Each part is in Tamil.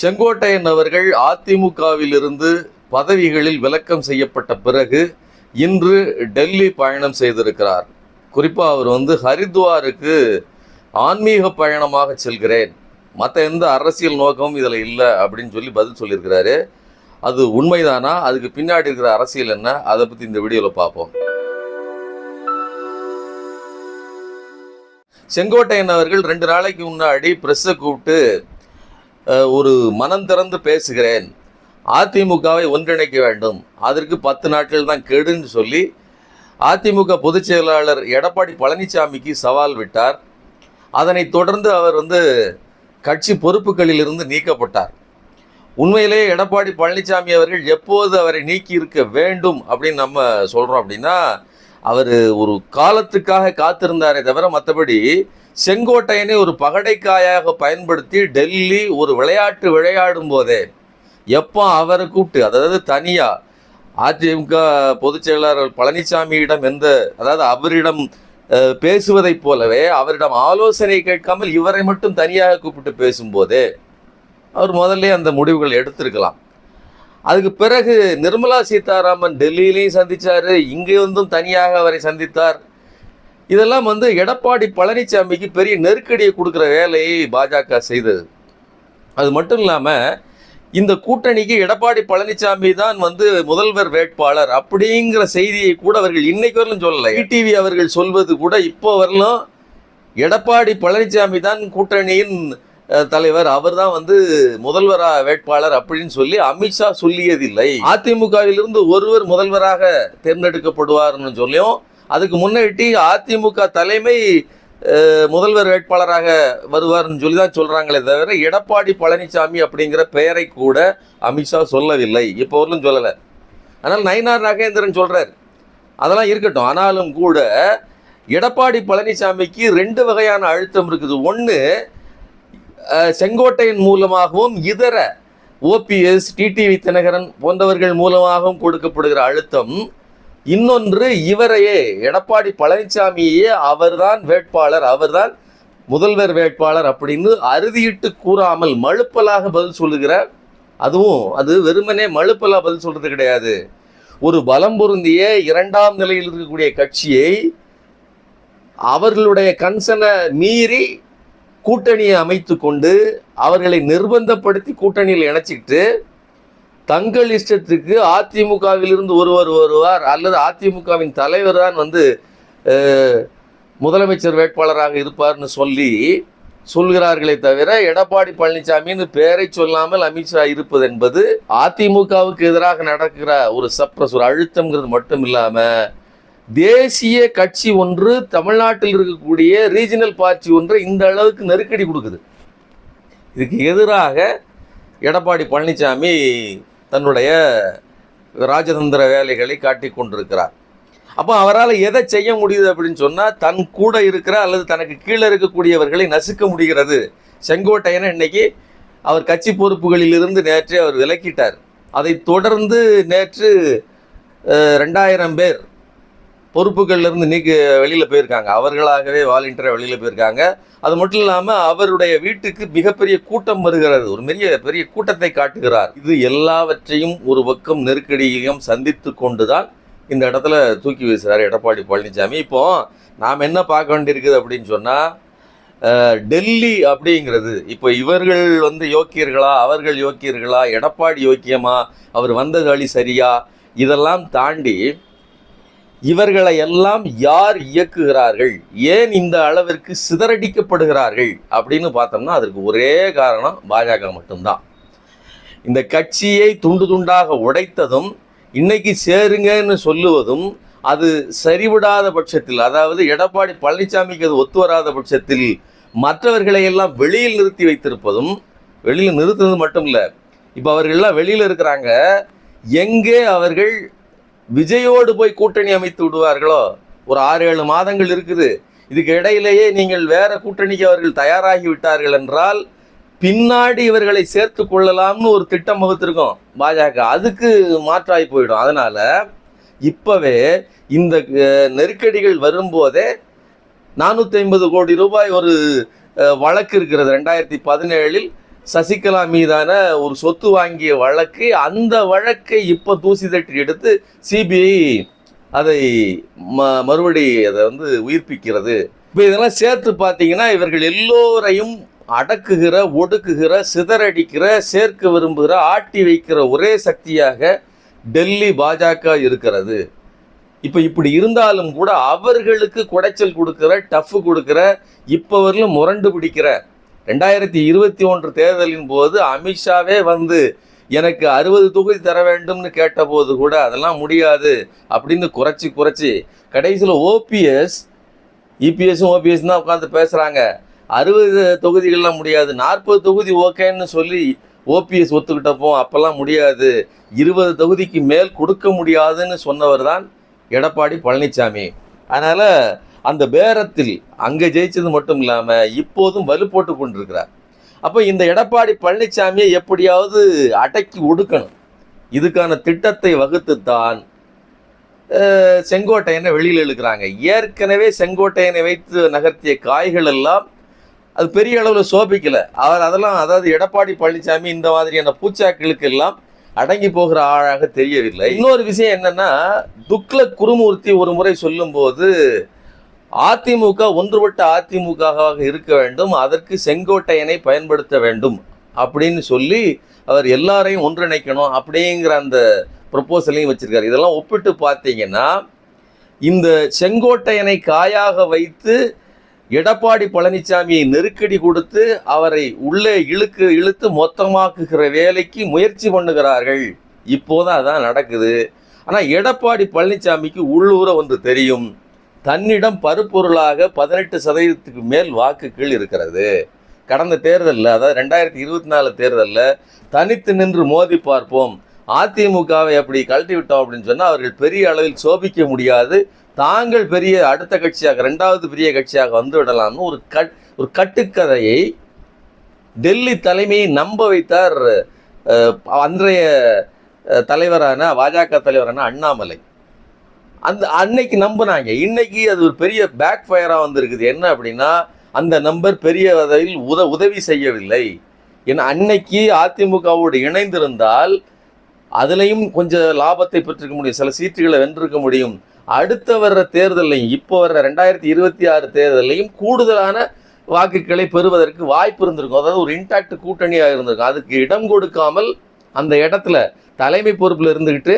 செங்கோட்டையன் அவர்கள் அதிமுகவிலிருந்து பதவிகளில் விலக்கம் செய்யப்பட்ட பிறகு இன்று டெல்லி பயணம் செய்திருக்கிறார். குறிப்பாக அவர் வந்து ஹரித்வாருக்கு ஆன்மீக பயணமாக செல்கிறேன். மற்ற எந்த அரசியல் நோக்கமும் இதில் இல்லை அப்படின்னு சொல்லி பதில் சொல்லியிருக்கிறாரு. அது உண்மைதானா? அதுக்கு பின்னாடி இருக்கிற அரசியல் என்ன? அதை பற்றி இந்த வீடியோவில் பார்ப்போம். செங்கோட்டையன் அவர்கள் ரெண்டு நாளைக்கு முன்னாடி ப்ரெஸ்ஸை கூப்பிட்டு ஒரு மனம் திறந்து பேசுகிறேன். அதிமுகவை ஒன்றிணைக்க வேண்டும். அதற்கு பத்து நாட்கள் தான் கெடுன்னு சொல்லி அதிமுக பொதுச் செயலாளர் எடப்பாடி பழனிசாமிக்கு சவால் விட்டார். அதனைத் தொடர்ந்து அவர் வந்து கட்சி பொறுப்புகளில் இருந்து நீக்கப்பட்டார். உண்மையிலேயே எடப்பாடி பழனிசாமி அவர்கள் எப்போது அவரை நீக்கி இருக்க வேண்டும் அப்படின்னு நம்ம சொல்கிறோம் அப்படின்னா அவர் ஒரு காலத்துக்காக காத்திருந்தாரே தவிர மற்றபடி செங்கோட்டையனை ஒரு பகடைக்காயாக பயன்படுத்தி டெல்லி ஒரு விளையாட்டு விளையாடும் போதே எப்போ அவரை கூப்பிட்டு அதாவது தனியாக அதிமுக பொதுச் செயலாளர் பழனிசாமியிடம் எந்த அதாவது அவரிடம் பேசுவதைப் போலவே அவரிடம் ஆலோசனை கேட்காமல் இவரை மட்டும் தனியாக கூப்பிட்டு பேசும்போதே அவர் முதல்ல அந்த முடிவுகள் எடுத்திருக்கலாம். அதுக்கு பிறகு நிர்மலா சீதாராமன் டெல்லியிலையும் சந்தித்தார் இங்கே வந்தும் தனியாக அவரை சந்தித்தார். இதெல்லாம் வந்து எடப்பாடி பழனிசாமிக்கு பெரிய நெருக்கடியை கொடுக்குற வேலையை பாஜக செய்தது. அது மட்டும் இல்லாமல் இந்த கூட்டணிக்கு எடப்பாடி பழனிசாமி தான் வந்து முதல்வர் வேட்பாளர் அப்படிங்கிற செய்தியை கூட அவர்கள் இன்னைக்கு வரலும் சொல்லலை. டிவி அவர்கள் சொல்வது கூட இப்போ வரலும் எடப்பாடி பழனிசாமி தான் கூட்டணியின் தலைவர். அவர் தான் வந்து முதல்வரா வேட்பாளர் அப்படின்னு சொல்லி அமித்ஷா சொல்லியதில்லை. அதிமுகவிலிருந்து ஒருவர் முதல்வராக தேர்ந்தெடுக்கப்படுவார்னு சொல்லியும் அதுக்கு முன்னாடி அதிமுக தலைமை முதல்வர் வேட்பாளராக வருவார்னு சொல்லி தான் சொல்கிறாங்களே தவிர எடப்பாடி பழனிசாமி அப்படிங்கிற பெயரை கூட அமித்ஷா சொல்லவில்லை. இப்போ வரலும் சொல்லலை. ஆனால் நயினார் நாகேந்திரன் சொல்கிறார் அதெல்லாம் இருக்கட்டும். ஆனாலும் கூட எடப்பாடி பழனிசாமிக்கு ரெண்டு வகையான அழுத்தம் இருக்குது. ஒன்று செங்கோட்டையின் மூலமாகவும் இதர ஓபிஎஸ் டிடிவி தினகரன் போன்றவர்கள் மூலமாகவும் கொடுக்கப்படுகிற அழுத்தம். இன்னொன்று இவரையே எடப்பாடி பழனிசாமியே அவர்தான் வேட்பாளர் அவர்தான் முதல்வர் வேட்பாளர் அப்படின்னு அறுதியிட்டு கூறாமல் மழுப்பலாக பதில் சொல்லுகிறார். அதுவும் அது வெறுமனே மழுப்பலா பதில் சொல்றது கிடையாது. ஒரு பலம் பொருந்திய இரண்டாம் நிலையில் இருக்கக்கூடிய கட்சியை அவர்களுடைய கன்சனை மீறி கூட்டணியை அமைத்து கொண்டு அவர்களை நிர்பந்தப்படுத்தி கூட்டணியில் இணைச்சிக்கிட்டு தங்கள் இஷ்டத்துக்கு அதிமுகவிலிருந்து ஒருவர் வருவார் அல்லது அதிமுகவின் தலைவர் தான் வந்து முதலமைச்சர் வேட்பாளராக இருப்பார்னு சொல்லி சொல்கிறார்களே தவிர எடப்பாடி பழனிசாமின்னு பெயரை சொல்லாமல் அமித்ஷா இருப்பது என்பது அதிமுகவுக்கு எதிராக நடக்கிற ஒரு சப்ரஸ் ஒரு அழுத்தம்ங்கிறது மட்டும் இல்லாமல் தேசிய கட்சி ஒன்று தமிழ்நாட்டில் இருக்கக்கூடிய ரீஜனல் பார்ட்டி ஒன்று இந்த அளவுக்கு நெருக்கடி கொடுக்குது. இதுக்கு எதிராக எடப்பாடி பழனிசாமி தன்னுடைய ராஜதந்திர வேலைகளை காட்டிக் கொண்டிருக்கிறார். அப்போ அவரால் எதை செய்ய முடியுது அப்படின்னு சொன்னால் தன் கூட இருக்கிற அல்லது தனக்கு கீழே இருக்கக்கூடியவர்களை நசுக்க முடிகிறது. செங்கோட்டையனை இன்னைக்கு அவர் கட்சி பொறுப்புகளிலிருந்து நேற்றே அவர் விலக்கிட்டார். அதை தொடர்ந்து நேற்று ரெண்டாயிரம் பேர் பொறுப்புகள்லேருந்து நீக்கி வெளியில் போயிருக்காங்க. அவர்களாகவே வாலண்டியராக வெளியில் போயிருக்காங்க. அது மட்டும் இல்லாமல் அவருடைய வீட்டுக்கு மிகப்பெரிய கூட்டம் வருகிறது. ஒரு பெரிய பெரிய கூட்டத்தை காட்டுகிறார். இது எல்லாவற்றையும் ஒரு பக்கம் நெருக்கடியையும் சந்தித்து கொண்டுதான் இந்த இடத்துல தூக்கி வீசுகிறார் எடப்பாடி பழனிசாமி. இப்போ நாம் என்ன பார்க்க வேண்டியிருக்குது அப்படின்னு சொன்னால் டெல்லி அப்படிங்கிறது. இப்போ இவர்கள் வந்து யோக்கியர்களா? அவர்கள் யோக்கியர்களா? எடப்பாடி யோக்கியமா? அவர் வந்தது வழி சரியா? இதெல்லாம் தாண்டி இவர்களை எல்லாம் யார் இயக்குகிறார்கள்? ஏன் இந்த அளவிற்கு சிதறடிக்கப்படுகிறார்கள்? அப்படின்னு பார்த்தோம்னா அதற்கு ஒரே காரணம் பாஜக மட்டும்தான். இந்த கட்சியை துண்டு துண்டாக உடைத்ததும் இன்னைக்கு சேருங்கன்னு சொல்லுவதும் அது சரிவிடாத பட்சத்தில் அதாவது எடப்பாடி பழனிசாமிக்கு அது ஒத்து வராத பட்சத்தில் மற்றவர்களை எல்லாம் வெளியில் நிறுத்தி வைத்திருப்பதும் வெளியில் நிறுத்துறது மட்டும் இல்லை இப்போ அவர்கள்லாம் வெளியில் இருக்கிறாங்க எங்கே அவர்கள் விஜயோடு போய் கூட்டணி அமைத்து விடுவார்களோ? ஒரு ஆறு ஏழு மாதங்கள் இருக்குது. இதுக்கு இடையிலேயே நீங்கள் வேற கூட்டணிக்கு அவர்கள் தயாராகி விட்டார்கள் என்றால் பின்னாடி இவர்களை சேர்த்து கொள்ளலாம்னு ஒரு திட்டம் வகுத்திருக்கோம். பாஜக. அதுக்கு மாற்றாகி போயிடும். அதனால இப்பவே இந்த நெருக்கடிகள் வரும்போதே நானூற்றி ஐம்பது கோடி ரூபாய் ஒரு வழக்கு இருக்கிறது. ரெண்டாயிரத்தி பதினேழில் சசிகலா மீதான ஒரு சொத்து வாங்கிய வழக்கு அந்த வழக்கை இப்போ தூசி தட்டி எடுத்து சிபிஐ அதை ம மறுபடி அதை வந்து உயிர்ப்பிக்கிறது. இப்போ இதெல்லாம் சேர்த்து பார்த்தீங்கன்னா இவர்கள் எல்லோரையும் அடக்குகிற ஒடுக்குகிற சிதறடிக்கிற சேர்க்க விரும்புகிற ஆட்டி வைக்கிற ஒரே சக்தியாக டெல்லி பாஜக இருக்கிறது. இப்போ இப்படி இருந்தாலும் கூட அவர்களுக்கு குடைச்சல் கொடுக்குற டஃப் கொடுக்குற இப்போ வரலும் முரண்டு பிடிக்கிற ரெண்டாயிரத்தி இருபத்தி ஒன்று தேர்தலின் போது அமித்ஷாவே வந்து எனக்கு அறுபது தொகுதி தர வேண்டும்னு கேட்டபோது கூட அதெல்லாம் முடியாது அப்படின்னு குறைச்சி குறைச்சி கடைசியில் ஓபிஎஸ் இபிஎஸும் ஓபிஎஸ் தான் உட்காந்து பேசுகிறாங்க அறுபது தொகுதிகள்லாம் முடியாது. நாற்பது தொகுதி ஓகேன்னு சொல்லி ஓபிஎஸ் ஒத்துக்கிட்டப்போ அப்போல்லாம் முடியாது. இருபது தொகுதிக்கு மேல் கொடுக்க முடியாதுன்னு சொன்னவர் தான் எடப்பாடி பழனிசாமி அதனால் அந்த பேரத்தில் அங்கே ஜெயிச்சது மட்டும் இல்லாமல் இப்போதும் வலு போட்டு கொண்டிருக்கிறார். அப்போ இந்த எடப்பாடி பழனிசாமியை எப்படியாவது அடக்கி ஒடுக்கணும். இதுக்கான திட்டத்தை வகுத்துத்தான் தான் செங்கோட்டையனை வெளியில் இழுக்கிறாங்க. ஏற்கனவே செங்கோட்டையனை வைத்து நகர்த்திய காய்கள் எல்லாம் அது பெரிய அளவில் சோபிக்கலை. அவர் அதெல்லாம் அதாவது எடப்பாடி பழனிசாமி இந்த மாதிரியான பூச்சாக்களுக்கு எல்லாம் அடங்கி போகிற ஆளாக தெரியவில்லை. இன்னொரு விஷயம் என்னன்னா துக்ல குருமூர்த்தி ஒரு முறை சொல்லும்போது அதிமுக ஒன்றுபட்ட அதிமுகவாக இருக்க வேண்டும் அதற்கு செங்கோட்டையனை பயன்படுத்த வேண்டும் அப்படின்னு சொல்லி அவர் எல்லாரையும் ஒன்றிணைக்கணும் அப்படிங்கிற அந்த ப்ரொப்போசலையும் வச்சுருக்காரு. இதெல்லாம் ஒப்பிட்டு பார்த்தீங்கன்னா இந்த செங்கோட்டையனை காயாக வைத்து எடப்பாடி பழனிசாமியை நெருக்கடி கொடுத்து அவரை உள்ளே இழுக்கு இழுத்து மொத்தமாக்குகிற வேலைக்கு முயற்சி பண்ணுகிறார்கள். இப்போதான் அதான் நடக்குது. ஆனால் எடப்பாடி பழனிசாமிக்கு உள்ளூர ஒன்று தெரியும். தன்னிடம் பருப்பொருளாக பதினெட்டு சதவீதத்துக்கு மேல் வாக்குகள் இருக்கிறது. கடந்த தேர்தலில் அதாவது ரெண்டாயிரத்தி இருபத்தி நாலு தேர்தலில் தனித்து நின்று மோதி பார்ப்போம். அதிமுகவை அப்படி கழட்டி விட்டோம் அப்படின்னு சொன்னால் அவர்கள் பெரிய அளவில் சோபிக்க முடியாது. தாங்கள் பெரிய அடுத்த கட்சியாக ரெண்டாவது பெரிய கட்சியாக வந்து விடலாம்னு ஒரு கட் ஒரு கட்டுக்கதையை டெல்லி தலைமையை நம்ப வைத்தார் அன்றைய தலைவரான பாஜக தலைவரான அண்ணாமலை. அந்த அன்னைக்கு நம்பினாங்க. இன்னைக்கு அது ஒரு பெரிய பேக் ஃபயராக வந்திருக்குது. என்ன அப்படின்னா அந்த நம்பர் பெரிய வகையில் உத உதவி செய்யவில்லை. ஏன்னா அன்னைக்கு அதிமுகவோடு இணைந்திருந்தால் அதுலேயும் கொஞ்சம் லாபத்தை பெற்றிருக்க முடியும். சில சீட்டுகளை வென்றிருக்க முடியும். அடுத்த வர்ற தேர்தலையும் இப்போ வர்ற ரெண்டாயிரத்தி இருபத்தி ஆறு தேர்தலையும் கூடுதலான வாக்குகளை பெறுவதற்கு வாய்ப்பு இருந்திருக்கும். அதாவது ஒரு இன்டாக்ட் கூட்டணியாக இருந்திருக்கும். அதுக்கு இடம் கொடுக்காமல் அந்த இடத்துல தலைமை பொறுப்பில் இருந்துக்கிட்டு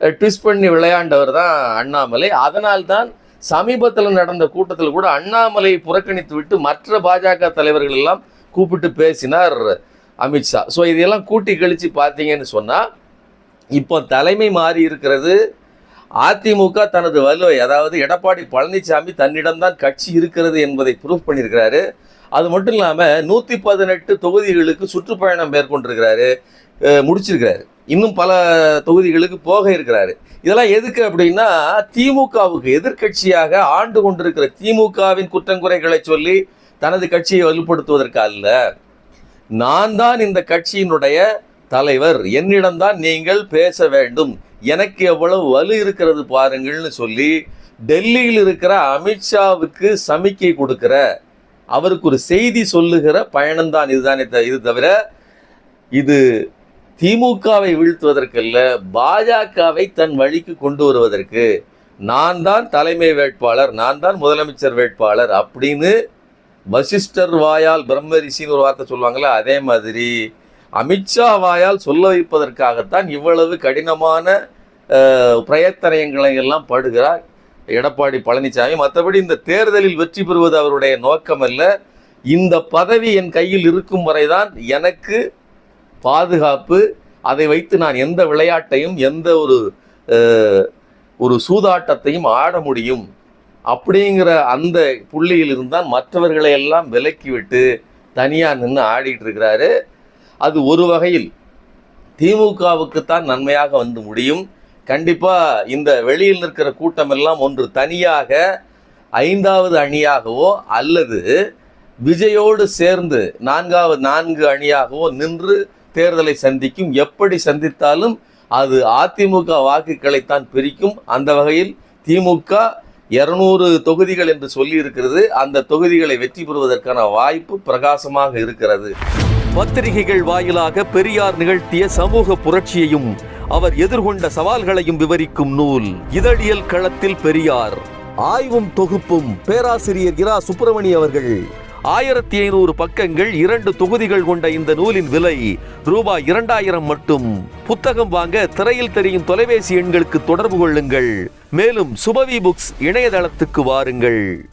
ட்விஸ்ட் பண்ணி விளையாண்டவர் தான் அண்ணாமலை. அதனால்தான் சமீபத்தில் நடந்த கூட்டத்தில் கூட அண்ணாமலையை புறக்கணித்து விட்டு மற்ற பாஜக தலைவர்கள் எல்லாம் கூப்பிட்டு பேசினார் அமித்ஷா ஸோ இதையெல்லாம் கூட்டி கழித்து பார்த்தீங்கன்னு சொன்னால் இப்போ தலைமை மாறி இருக்கிறது அதிமுக தனது வலுவை அதாவது எடப்பாடி பழனிசாமி தன்னிடம்தான் கட்சி இருக்கிறது என்பதை ப்ரூவ் பண்ணியிருக்கிறாரு. அது மட்டும் இல்லாமல் நூற்றி பதினெட்டு தொகுதிகளுக்கு சுற்றுப்பயணம் மேற்கொண்டிருக்கிறாரு முடிச்சிருக்கிறாரு. இன்னும் பல தொகுதிகளுக்கு போக இருக்கிறாரு. இதெல்லாம் எதுக்கு அப்படின்னா திமுகவுக்கு எதிர்க்கட்சியாக ஆண்டு கொண்டிருக்கிற திமுகவின் குற்றங்குறைகளை சொல்லி தனது கட்சியை வலுப்படுத்துவதற்கு அல்ல நான் தான் இந்த கட்சியினுடைய தலைவர். என்னிடம்தான் நீங்கள் பேச வேண்டும். எனக்கு எவ்வளவு வலு இருக்கிறது பாருங்கள்னு சொல்லி டெல்லியில் இருக்கிற அமித்ஷாவுக்கு சமிக்கை கொடுக்கிற அவருக்கு ஒரு செய்தி சொல்லுகிற பயணம்தான் இதுதானே த- இது தவிர இது திமுகவை வீழ்த்துவதற்கல்ல பாஜகவை தன் வழிக்கு கொண்டு வருவதற்கு நான் தான் தலைமை வேட்பாளர் நான் தான் முதலமைச்சர் வேட்பாளர் அப்படின்னு வசிஷ்டர் வாயால் பிரம்மரிசின்னு ஒரு வார்த்தை சொல்லுவாங்கல்ல அதே மாதிரி அமித்ஷா வாயால் சொல்ல வைப்பதற்காகத்தான் இவ்வளவு கடினமான அஹ், பிரயத்தனங்களை எல்லாம் படுகிறார் எடப்பாடி பழனிசாமி. மற்றபடி இந்த தேர்தலில் வெற்றி பெறுவது அவருடைய நோக்கம் அல்ல இந்த பதவி என் கையில் இருக்கும் வரைதான் எனக்கு பாதுகாப்பு அதை வைத்து நான் எந்த விளையாட்டையும் எந்த ஒரு ஒரு சூதாட்டத்தையும் ஆட முடியும். அப்படிங்கிற அந்த புள்ளியில் இருந்தால் மற்றவர்களை எல்லாம் விலக்கிவிட்டு தனியாக நின்று ஆடிட்டு இருக்கிறாரு. அது ஒரு வகையில் திமுகவுக்குத்தான் நன்மையாக வந்து முடியும். கண்டிப்பாக இந்த வெளியில் நிற்கிற கூட்டமெல்லாம் ஒன்று தனியாக ஐந்தாவது அணியாகவோ அல்லது விஜயோடு சேர்ந்து நான்காவது நான்கு அணியாகவோ நின்று தேர்தலை சந்திக்கும் எப்படி சந்தித்தாலும் அது அதிமுக வாக்குகளைத்தான் பிரிக்கும். அந்த வகையில் திமுக இருநூறு தொகுதிகள் என்று சொல்லி இருக்கிறது அந்த தொகுதிகளை வெற்றி பெறுவதற்கான வாய்ப்பு பிரகாசமாக இருக்கிறது. பத்திரிகைகள் வாயிலாக பெரியார் நிகழ்த்திய சமூக புரட்சியையும் அவர் எதிர்கொண்ட சவால்களையும் விவரிக்கும் நூல் இதழியல் களத்தில் பெரியார். ஆய்வும் தொகுப்பும் பேராசிரியர் இரா சுப்பிரமணி அவர்கள் ஆயிரத்தி ஐநூறு பக்கங்கள் இரண்டு தொகுதிகள் கொண்ட இந்த நூலின் விலை ரூபாய் இரண்டாயிரம் மட்டும். புத்தகம் வாங்க திரையில் தெரியும் தொலைபேசி எண்களுக்கு தொடர்பு கொள்ளுங்கள். மேலும் சுபவி புக்ஸ் இணையதளத்துக்கு வாருங்கள்.